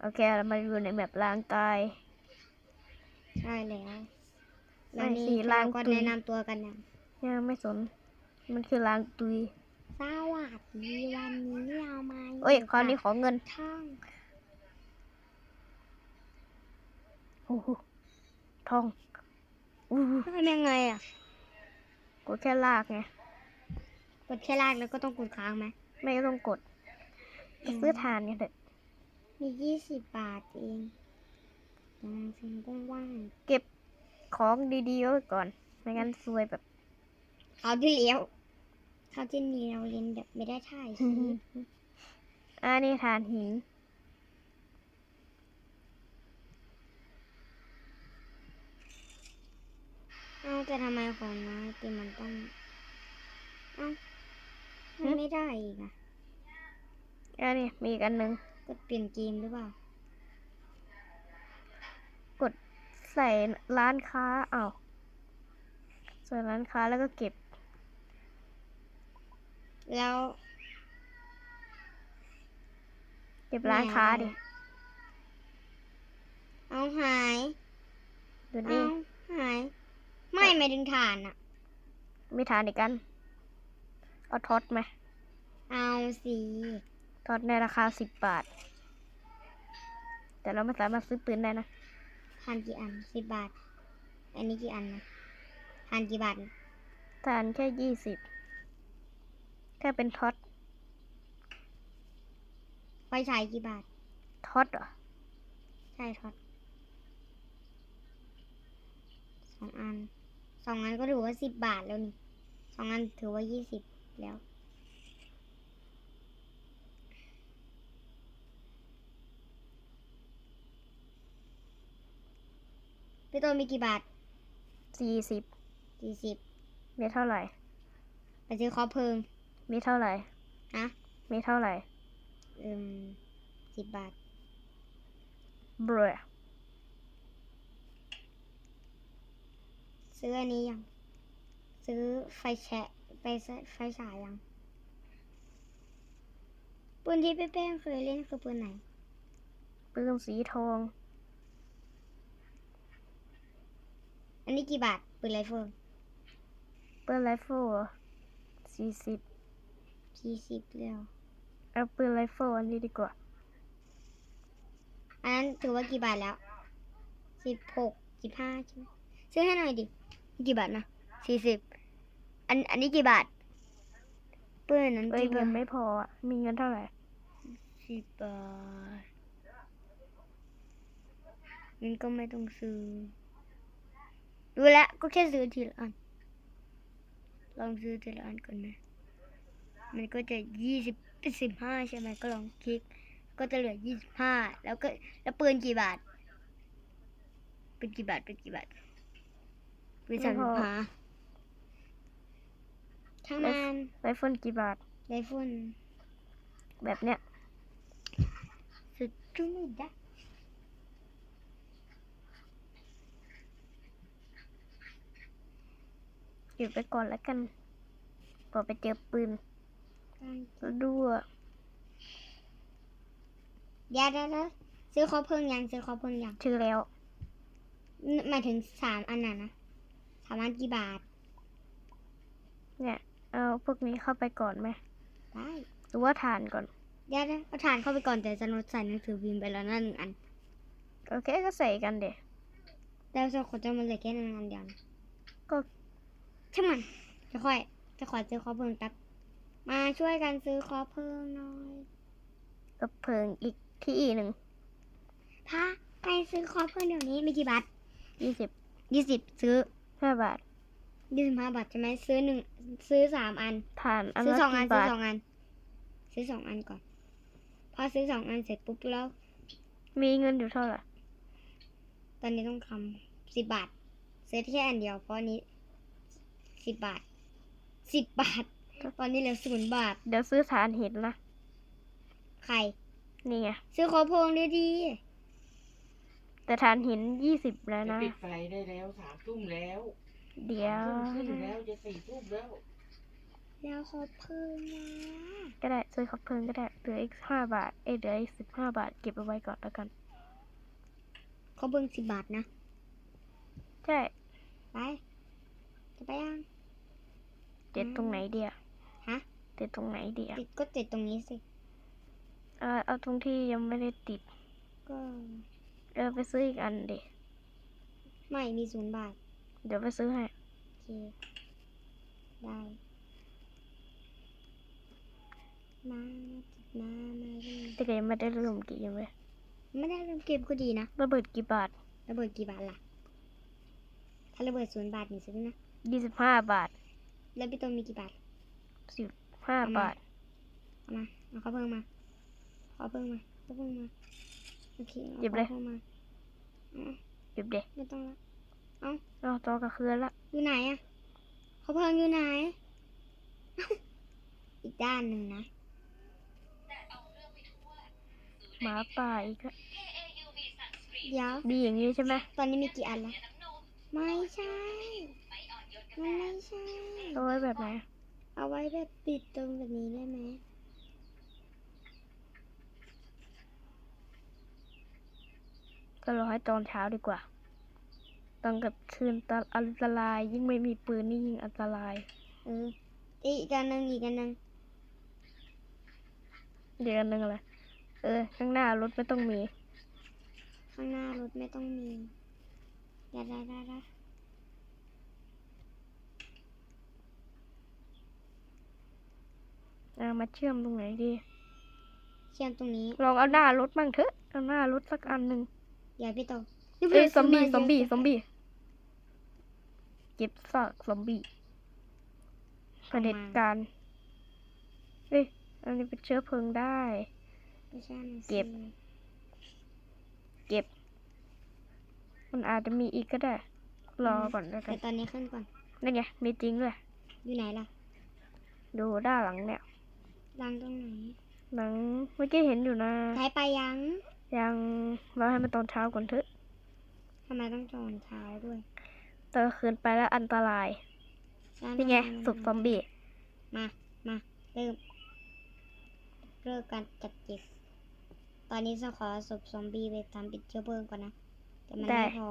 โอเคเรามาดูในแบบร่างกาย ใช่แล้วไม่แล้วนี่สิล้างเราก็ตุย แนะนำตัวกันนะยังไม่สน มันคือร่างตุยสวัสดีวันนี้เรามาเอ้ยคราวนี้ขอเงินช่องโอ้โหทองอู้หูทำยังไงอะกดแค่ลากไงกดแค่ลากแล้วก็ต้องกดค้างไหมไม่ต้องกดอืม ซื้อทานกันเถอะมียี่สิบบาทเองกำลังซื้อได้ว่างเก็บของดีๆไว้ก่อน ไม่งั้นซวยแบบเขาที่เลี้ยวเขาที่นี่เราเรียนแบบไม่ได้ถ่ายคลิปอ่านี่ทานหินเอ้าแต่ทำไมของน้อยเกมมันต้องเอ้ามันไม่ได้อีกอะ อ่านี่มีอีกอันหนึ่งกดเปลี่ยนเกมหรือเปล่า กดใส่ร้านค้าเอา้าวใส่ร้านค้าแล้วก็เก็บ แล้วเก็บร้านค้าดิ เอาหาย ดูเอานี่หาย ไม่ไม่ดึงฐานอะมีทานอีกกัน เอาท็อตไหม เอาสิ ท็อตในราคาสิบบาท แต่เราไม่สามารถซื้อปืนได้นะทานกี่อันสิบบาท อันนี้กี่อันนะทานกี่บาทนะทานแค่ยี่สิบแค่เป็นท็อตไฟฉายกี่บาทท็อตเหรอใช่ทอดสองอันสองอันก็ถือว่าสิบบาทแล้วนี่สองอันถือว่ายี่สิบแล้ว พี่โตมีกี่บาทสี่สิบสี่สิบมีเท่าไหร่ ไปซื้อคอเพลิง มีเท่าไหร่ ฮะ มีเท่าไหร่เอืมสิบบาทเบรอซื้ออันนี้ยัง ซื้อไฟแชะไปซื้อไฟฉายยัง ปืนที่พี่แป้งเคยเล่นคือปืนไหน ปืนสีทอง อันนี้กี่บาทปืนไรเฟิลปืนไรเฟิลสี่สิบสี่สิบแล้วเอาปืนไรเฟิลอันนี้ดีกว่า อันนั้นถือว่ากี่บาทแล้วสิบหกสิบห้าใช่ไหมซื้อให้หน่อยดิกี่บาทนะสี่สิบอันอันนี้กี่บาทปืนนั้นเอ้ยกี่เงิบาทนไม่พออะมีเงินเท่าไหร่สิบบาทงั้นก็ไม่ต้องซื้อ ดูแลวก็แค่ซื้อทีละอัน ลองซื้อทีละอันก่อนนะมันก็จะยี่สิบเป็นสิบห้าใช่ไหมก็ลองคลิก ก็จะเหลือยี่สิบห้าแล้วก็แล้วปืนกี่บาทเป็นกี่บาทเป็นกี่บาทปืนสามสิบห้าทั้งนั้นไรเฟิลกี่บาทไรเฟิลแบบเนี้ยสุดจุดดะเก็บไปก่อนแล้วกันพอไปเจอปืนแล้วดูอะเดี๋ยวเดี๋ยวเดี๋ยวซื้อคอเพิ่งยังซื้อคอเพิ่งยังชื่อแล้วนหมายถึงสามอันน่ะนะสามอันกี่บาท เนี่ย เอาพวกนี้เข้าไปก่อนไหมได้หรือว่าทานก่อนเดี๋ยวเดี๋ยวเอาฐานเข้าไปก่อนแต่จะนดใส่หนังสือพิมพ์ไปแล้วนั่นหนึ่งอันโอเคก็ใส่กันเดี๋ยวแล้วจะขอจะมันเหลือแค่นั้นอันเดียวนะก็ ช่างมันจะค่อย จะขอซื้อคอเพิ่งแป๊บมาช่วยกันซื้อคอเพิ่งหน่อยกระเพิงอีกที่หนึ่งพาไปซื้อคอเพิ่งเดี๋ยวนี้มีกี่บาทยี่สิบยี่สิบซื้อห้าบาทยี่สิบห้าบาทใช่ไหมซื้อหนึ่งซื้อสามอันทานอันซื้อละสองอันกี่ซื้อบาทสองอัน ซื้อสองอันก่อน พอซื้อสองอันเสร็จปุ๊บแล้ว มีเงินอยู่เท่าไหร่ตอนนี้ต้องทำสิบบาทซื้อแค่อันเดียวเพราะอันนี้ สิบบาทสิบบาท ตอนนี้เหลือศูนย์บาท เดี๋ยวซื้อฐานหินนะใคร นี่ไง ซื้อขอพงดีดีแต่ฐานหินยี่สิบแล้วจะนะ ปิดไฟได้แล้วสามทุ่มแล้ว เดี๋ยวทุ่มครึ่งแล้วจะสี่ทุ่มแล้ว แล้วเขาเพิ่มมาก็ได้ซื้อคบเพลิงก็ได้ เหลืออีกห้าบาท เอ้ยเหลืออีกสิบห้าบาท เก็บเอาไว้ก่อนแล้วกันเขาเบิ่งสิบบาทนะ ใช่ ไป จะไปยัง เด็ดตรงไหนเดียฮะเด็ดตรงไหนเดียติดก็ติดตรงนี้สิ เออเอาตรงที่ยังไม่ได้ติด ก็ เออไปซื้ออีกอันเดไม่มีศูนย์บาท เดี๋ยวไปซื้อให้ โอเค ได้มาติดมามาเลยแต่ก็ยังไม่ได้เริ่มกี่ยังเลยไม่ได้เริ่มเก็บก็ดีนะระเบิดกี่บาทระเบิดกี่บาทล่ะ ถ้าระเบิดศูนย์บาทนี่ซื้อนะยี่สิบห้าบาท แล้วพี่โตมีกี่บาทสิบห้าเอามาบาทเอามาเอาเขาเพิ่งมาเขาเพิ่งมาเขาเพิ่งมาโอเคอาหยิบเลยขาพิ่งมาอะหยิบเด็ไม่ต้องละเอาจอกระเครือนละอยู่ไหนอะเขาเพิ่งอยู่ไหนอีกด้านหนึ่งนะหมาป่าอีกละเดี๋ยวดีอย่างนี้ใช่ไหมตอนนี้มีกี่อันแล้วไม่ใช่ มันไม่ใช่ เอาไว้แบบไหน เอาไว้แบบปิดตรงแบบนี้ได้ไหมก็รอให้ตอนเช้าดีกว่า ตอนกับคืนตอนอันตราย ยิ่งไม่มีปืนนี่ยิ่งอันตราย เออ อีกอันหนึ่งอีกอันหนึ่งเดี๋ยวอันหนึงอะไร เออ ข้างหน้ารถไม่ต้องมี ข้างหน้ารถไม่ต้องมีได้ได้ได้ได้ อ่ามาเชื่อมตรงไหนดี เชื่อมตรงนี้ ลองเอาหน้ารถบ้างเถอะ เอาหน้ารถสักอันหนึ่งอย่าพี่โตเอ้ยซอมบี้ซอมบี้ซอมบี้ เก็บซากซอมบี้เผด็จการเอ้ย อันนี้เป็นเชื้อเพลิงได้ไม่ใช่นะเก็บ มันอาจจะมีอีกก็ได้ รอก่อนแล้วกัแต่นตอนนี้ขึ้นก่อน นั่นไง มีจริงด้วยอยู่ไหนล่ะ ดูด้านหลังเนี่ย รังตรงไหนหนังเมื่อกี้เห็นอยู่นะใช้ไปยัง ยังรอให้มันตอนเช้าก่อนเถอะทำไมต้องจอนเช้าด้วยตอนคืนไปแล้วอันตรายนี่ไงสุกซอมบี้มามาเริ่มเริ่มการจัดเก็บตอนนี้จะขอศพซอมบี้ไปทำเป็นเชื้อเพลิงก่อนนะแต่มันได้ไม่พอ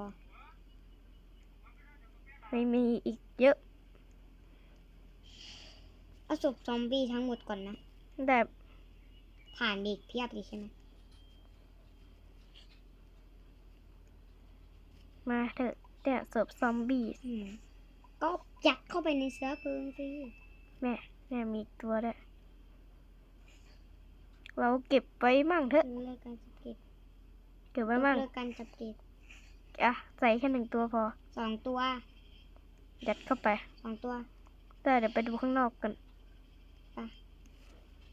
ไม่มีอีกเยอะ เอาศพซอมบี้ทั้งหมดก่อนนะ แต่ผ่านดีกเพียบเลยใช่ไหมมาเถอะเนี่ยเสิร์ฟซอมบี้อืมก็ยัดเข้าไปในเชื้อเพลิงสิแม่แม่มีอีกตัวด้วยเราเก็บไว้มั่งเถอะเลิกการจัดเก็บเก็บไว้มั่งเลิกการจัดเก็บอะใส่แค่หนึ่งตัวพอสองตัวยัดเข้าไปสองตัวแต่เดี๋ยวไปดูข้างนอกกันไป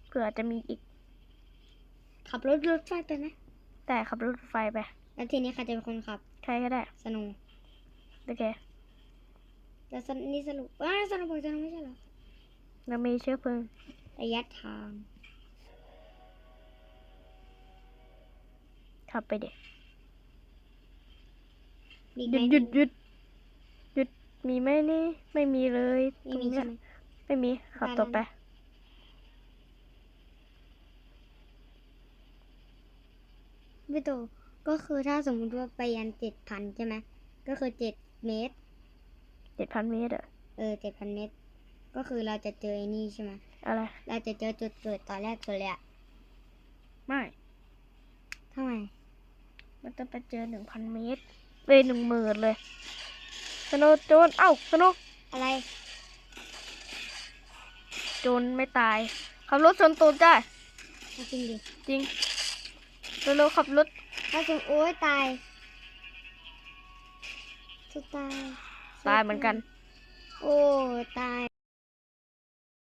เผื่อจะมีอีก ขับรถรถไฟไปไหมแต่ขับรถไฟไป แล้วทีนี้ใครจะเป็นคนขับ ใครก็ได้ สนุกโอเคแล้วสนนี่สรุปอ้าวสนุกบอกสนุกไม่ใช่เหรอเรามีเชื้อเพลิงระยะทาง ขับไปเด็กมีหยุดหยุดหยุดหยุดมีไหมนี่ ไม่มีเลยตไม่รงมีเนี้ใช่ยไหม ไม่มีขับต่อไป พี่โตก็คือถ้าสมมติว่าไปยันเจ็ดพันใช่ไหมก็คือเจ็ดเมตรเจ็ดพันเมตรเหรอเออเจ็ดพันเมตร ก็คือเราจะเจอไอ้นี่ใช่ไหมอะไร เราจะเจอจุดเกิดตอนแรกสุดเลยอะไม่ทำไม มันต้องไปเจอหนึ่งพันเมตรเอ้ยหนึ่งหมื่นเลยสโนว์โจนเอ้าสโนว์อะไรโจนไม่ตายขับรถชนตูดได้เอาจริงดิจริง เร็วๆขับรถถ้าสมโอ้ยตาย จะตาย ตายเหมือนกัน โอ้ ตาย